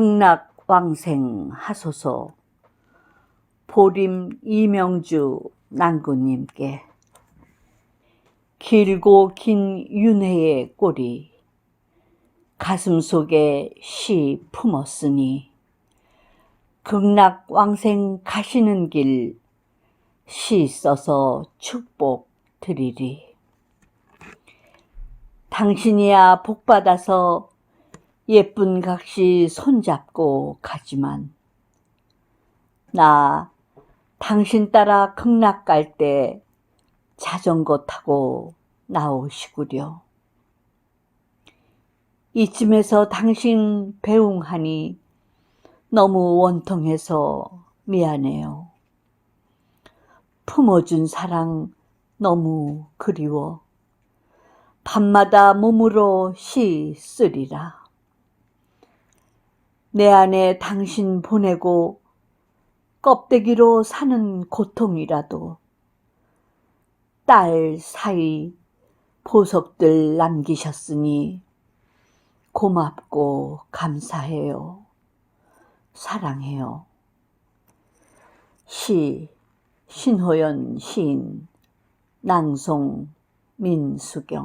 극락왕생 하소서. 보림 이명주 난구님께. 길고 긴 윤회의 꼬리. 가슴 속에 시 품었으니. 극락왕생 가시는 길. 시 써서 축복 드리리. 당신이야 복받아서 예쁜 각시 손잡고 가지만 나 당신 따라 극락 갈 때 자전거 타고 나오시구려. 이쯤에서 당신 배웅하니 너무 원통해서 미안해요. 품어준 사랑 너무 그리워. 밤마다 몸으로 시 쓰리라. 내 안에 당신 보내고 껍데기로 사는 고통이라도 딸 사이 보석들 남기셨으니 고맙고 감사해요. 사랑해요. 시 신호연 시인 낭송 민수경